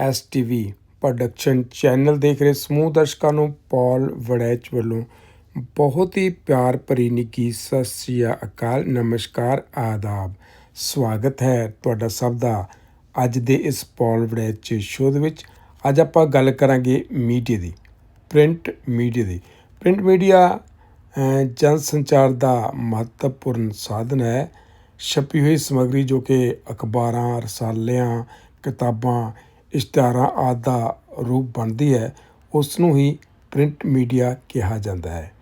STV production channel ਦੇਖ ਰਹੇ ਸਮੂਹ ਦਰਸ਼ਕਾਂ ਨੂੰ ਪੌਲ ਵੜੈਚ ਵੱਲੋਂ ਬਹੁਤ ਹੀ ਪਿਆਰ ਭਰੀ ਨਿੱਘੀ ਸਤਿ ਸ੍ਰੀ ਅਕਾਲ, ਨਮਸਕਾਰ, ਆਦਾਬ। ਸਵਾਗਤ ਹੈ ਤੁਹਾਡਾ ਸਭ ਦਾ ਅੱਜ ਦੇ ਇਸ ਪੌਲ ਵੜੈਚ ਸ਼ੋਅ ਦੇ ਵਿੱਚ। ਅੱਜ ਆਪਾਂ ਗੱਲ ਕਰਾਂਗੇ ਮੀਡੀਆ ਦੀ, ਪ੍ਰਿੰਟ ਮੀਡੀਆ ਦੀ। ਪ੍ਰਿੰਟ ਮੀਡੀਆ ਜਨ ਸੰਚਾਰ ਦਾ ਮਹੱਤਵਪੂਰਨ ਸਾਧਨ ਹੈ। ਛਪੀ ਹੋਈ ਸਮੱਗਰੀ ਜੋ ਕਿ ਅਖਬਾਰਾਂ, ਰਸਾਲਿਆਂ, ਕਿਤਾਬਾਂ ਇਸ਼ਤਿਹਾਰਾਂ ਆਦਿ ਦਾ ਰੂਪ ਬਣਦੀ ਹੈ ਉਸ ਨੂੰ ਹੀ ਪ੍ਰਿੰਟ ਮੀਡੀਆ ਕਿਹਾ ਜਾਂਦਾ ਹੈ।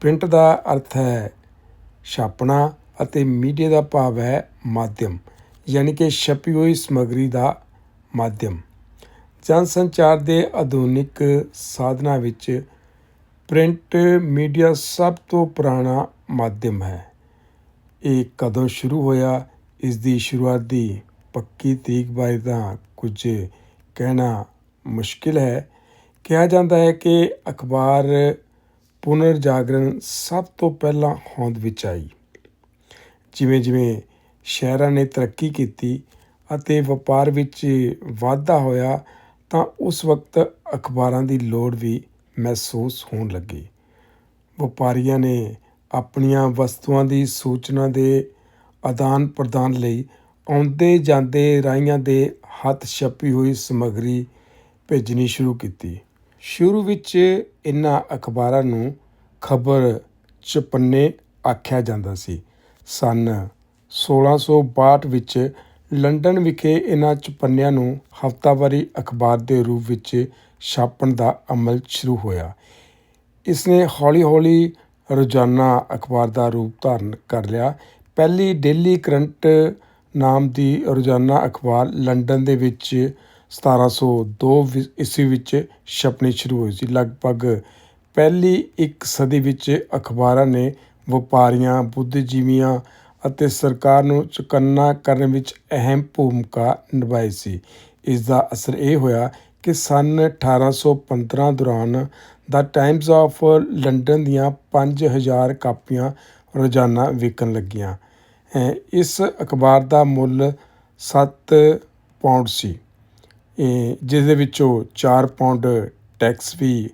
ਪ੍ਰਿੰਟ ਦਾ ਅਰਥ ਹੈ ਛਾਪਣਾ ਅਤੇ ਮੀਡੀਆ ਦਾ ਭਾਵ ਹੈ ਮਾਧਿਅਮ, ਯਾਨੀ ਕਿ ਛਪੀ ਹੋਈ ਸਮੱਗਰੀ ਦਾ ਮਾਧਿਅਮ। ਜਨ ਸੰਚਾਰ ਦੇ ਆਧੁਨਿਕ ਸਾਧਨਾਂ ਵਿੱਚ ਪ੍ਰਿੰਟ ਮੀਡੀਆ ਸਭ ਤੋਂ ਪੁਰਾਣਾ ਮਾਧਿਅਮ ਹੈ। ਇਹ ਕਦੋਂ ਸ਼ੁਰੂ ਹੋਇਆ, ਇਸ ਦੀ ਸ਼ੁਰੂਆਤ ਦੀ ਪੱਕੀ ਤਰੀਕ ਬਾਰੇ ਤਾਂ ਕੁਝ ਕਹਿਣਾ ਮੁਸ਼ਕਿਲ ਹੈ। ਕਿਹਾ ਜਾਂਦਾ ਹੈ ਕਿ ਅਖਬਾਰ ਪੁਨਰ ਜਾਗਰਣ ਸਭ ਤੋਂ ਪਹਿਲਾਂ ਹੋਂਦ ਵਿੱਚ ਆਈ। ਜਿਵੇਂ ਜਿਵੇਂ ਸ਼ਹਿਰਾਂ ਨੇ ਤਰੱਕੀ ਕੀਤੀ ਅਤੇ ਵਪਾਰ ਵਿੱਚ ਵਾਧਾ ਹੋਇਆ, ਤਾਂ ਉਸ ਵਕਤ ਅਖਬਾਰਾਂ ਦੀ ਲੋੜ ਵੀ ਮਹਿਸੂਸ ਹੋਣ ਲੱਗੀ। ਵਪਾਰੀਆਂ ਨੇ ਆਪਣੀਆਂ ਵਸਤੂਆਂ ਦੀ ਸੂਚਨਾ ਦੇ ਆਦਾਨ ਪ੍ਰਦਾਨ ਲਈ ਆਉਂਦੇ ਜਾਂਦੇ ਰਾਹੀਆਂ ਦੇ ਹੱਥ ਛਪੀ ਹੋਈ ਸਮੱਗਰੀ ਭੇਜਣੀ ਸ਼ੁਰੂ ਕੀਤੀ। ਸ਼ੁਰੂ ਵਿੱਚ ਇਹਨਾਂ ਅਖਬਾਰਾਂ ਨੂੰ ਖਬਰ ਚਪੰਨੇ ਆਖਿਆ ਜਾਂਦਾ ਸੀ। ਸਨ 1662 ਵਿੱਚ ਲੰਡਨ ਵਿਖੇ ਇਹਨਾਂ ਚਪੰਨਿਆਂ ਨੂੰ ਹਫ਼ਤਾਵਾਰੀ ਅਖਬਾਰ ਦੇ ਰੂਪ ਵਿੱਚ ਛਾਪਣ ਦਾ ਅਮਲ ਸ਼ੁਰੂ ਹੋਇਆ। ਇਸ ਨੇ ਹੌਲੀ-ਹੌਲੀ ਰੋਜ਼ਾਨਾ ਅਖਬਾਰ ਦਾ ਰੂਪ ਧਾਰਨ ਕਰ ਲਿਆ। ਪਹਿਲੀ ਡੇਲੀ ਕਰੰਟ ਨਾਮ ਦੀ ਰੋਜ਼ਾਨਾ ਅਖਬਾਰ ਲੰਡਨ ਦੇ ਵਿੱਚ 1702 ਵਿ- ਈਸਵੀ ਵਿੱਚ ਛਪਣੀ ਸ਼ੁਰੂ ਹੋਈ ਸੀ। ਲਗਭਗ ਪਹਿਲੀ ਇੱਕ ਸਦੀ ਵਿੱਚ ਅਖਬਾਰਾਂ ਨੇ ਵਪਾਰੀਆਂ, ਬੁੱਧੀਜੀਵੀਆਂ ਅਤੇ ਸਰਕਾਰ ਨੂੰ ਚੁਕੰਨਾ ਕਰਨ ਵਿੱਚ ਅਹਿਮ ਭੂਮਿਕਾ ਨਿਭਾਈ ਸੀ। ਇਸ ਦਾ ਅਸਰ ਇਹ ਹੋਇਆ ਕਿ ਸੰਨ 1815 ਦੌਰਾਨ ਦਾ ਟਾਈਮਜ਼ ਆਫ ਲੰਡਨ ਦੀਆਂ ਪੰਜ ਹਜ਼ਾਰ ਕਾਪੀਆਂ ਰੋਜ਼ਾਨਾ ਵਿਕਣ ਲੱਗੀਆਂ। ਇਸ ਅਖਬਾਰ ਦਾ ਮੁੱਲ ਸੱਤ ਪਾਉਂਡ ਸੀ। ਇਹ ਜਿਸ ਦੇ ਵਿੱਚੋਂ ਚਾਰ ਪਾਉਂਡ ਟੈਕਸ ਵੀ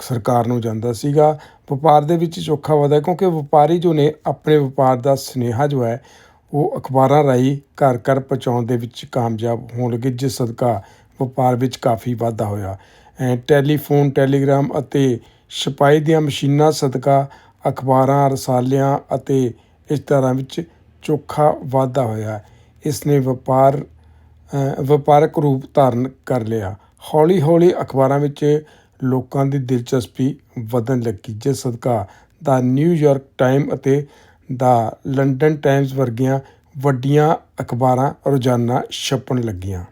ਸਰਕਾਰ ਨੂੰ ਜਾਂਦਾ ਸੀਗਾ। ਵਪਾਰ ਦੇ ਵਿੱਚ ਚੋਖਾ ਵਾਧਾ ਕਿਉਂਕਿ ਵਪਾਰੀ ਜੋ ਨੇ ਆਪਣੇ ਵਪਾਰ ਦਾ ਸੁਨੇਹਾ ਜੋ ਹੈ, ਉਹ ਅਖਬਾਰਾਂ ਰਾਹੀਂ ਘਰ ਘਰ ਪਹੁੰਚਾਉਣ ਦੇ ਵਿੱਚ ਕਾਮਯਾਬ ਹੋਣ ਲੱਗੇ, ਜਿਸ ਸਦਕਾ ਵਪਾਰ ਵਿੱਚ ਕਾਫੀ ਵਾਧਾ ਹੋਇਆ। ਅਹ ਟੈਲੀਫੋਨ, ਟੈਲੀਗ੍ਰਾਮ ਅਤੇ ਛਪਾਈ ਦੀਆਂ ਮਸ਼ੀਨਾਂ ਸਦਕਾ ਅਖਬਾਰਾਂ, ਰਸਾਲਿਆਂ ਅਤੇ ਇਸ਼ਤਿਹਾਰਾਂ ਵਿੱਚ ਚੋਖਾ ਵਾਧਾ ਹੋਇਆ ਇਸ ਨੇ ਵਪਾਰ ਵਪਾਰਕ ਰੂਪ ਧਾਰਨ ਕਰ ਲਿਆ। ਹੌਲੀ ਹੌਲੀ ਅਖਬਾਰਾਂ ਵਿੱਚ ਲੋਕਾਂ ਦੀ ਦਿਲਚਸਪੀ ਵਧਣ ਲੱਗੀ। ਜਿਸ ਸਦਕਾ ਦਾ ਨਿਊਯਾਰਕ ਟਾਈਮ ਅਤੇ ਦਾ ਲੰਡਨ ਟਾਈਮਜ਼ ਵਰਗੀਆਂ ਵੱਡੀਆਂ ਅਖਬਾਰਾਂ ਰੋਜ਼ਾਨਾ ਛਪਣ ਲੱਗੀਆਂ।